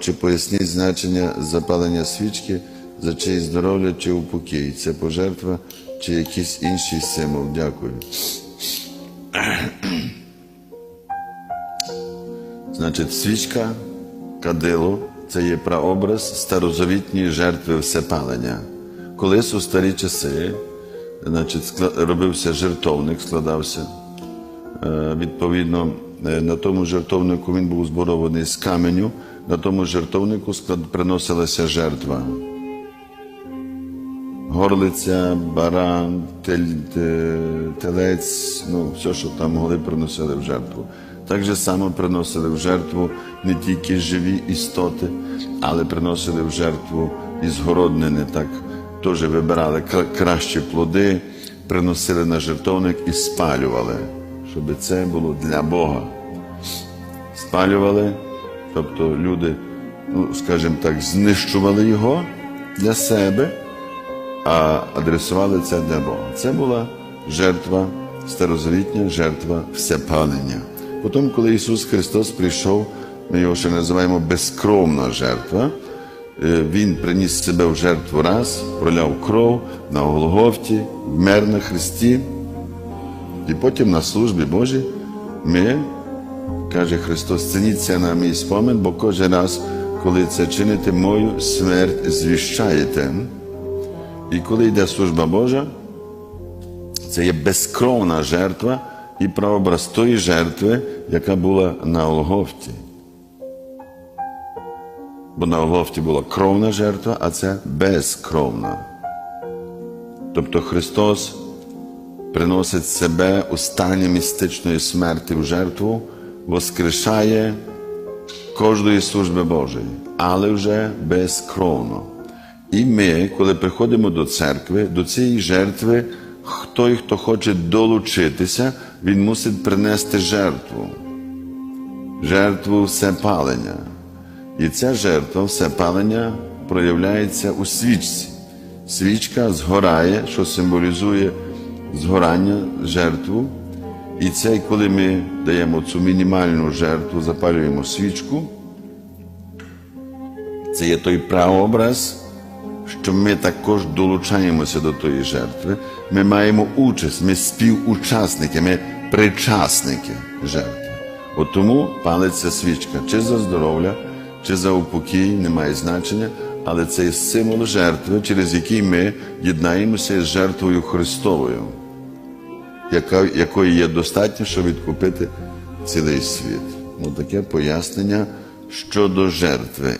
Чи поясніть значення запалення свічки за чиє здоров'я чи упокій? Це пожертва чи якийсь інший символ? Дякую. Значить, свічка, кадило це є прообраз старозавітньої жертви всепалення. Колись у старі часи значить, робився жертовник, складався. Е, Відповідно, на тому жертовнику він був зборований з каменю, на тому жертовнику приносилася жертва. Горлиця, баран, телець, ну, все, що там могли, приносили в жертву. Так же само приносили в жертву не тільки живі істоти, але приносили в жертву із городнини, так теж вибирали кращі плоди, приносили на жертовник і спалювали, щоб це було для Бога. Спалювали, тобто люди, ну, скажімо так, знищували його для себе а адресували це для Бога. Це була жертва, старозавітня жертва всепалення. Потім, коли Ісус Христос прийшов, ми його ще називаємо безкровна жертва. Е, Він приніс себе в жертву раз, проляв кров на Голгофті, вмер на Христі. І потім на службі Божій ми, каже Христос, цініть це на мій спомин, бо кожен раз, коли це чините, мою смерть звіщаєте. І коли йде служба Божа, це є безкровна жертва і прообраз тої жертви, яка була на Голгофті. Бо на Голгофті була кровна жертва, а це безкровна. Тобто Христос приносить себе у стані містичної смерті в жертву, воскрешає кожної служби Божої, але вже безкровно. І ми, коли приходимо до церкви, до цієї жертви, той, хто хоче долучитися, він мусить принести жертву. Жертву всепалення. І ця жертва всепалення проявляється у свічці. Свічка згорає, що символізує згорання, жертву. І це, коли ми даємо цю мінімальну жертву, запалюємо свічку, це є той прообраз, що ми також долучаємося до тої жертви. Ми маємо участь, ми співучасники, ми причасники жертви. От тому палиться свічка, чи за здоров'я, чи за упокій, не має значення, але це є символ жертви, через який ми єднаємося з жертвою Христовою, яка, якої є достатньо, щоб відкупити цілий світ. Ну, таке пояснення щодо жертви.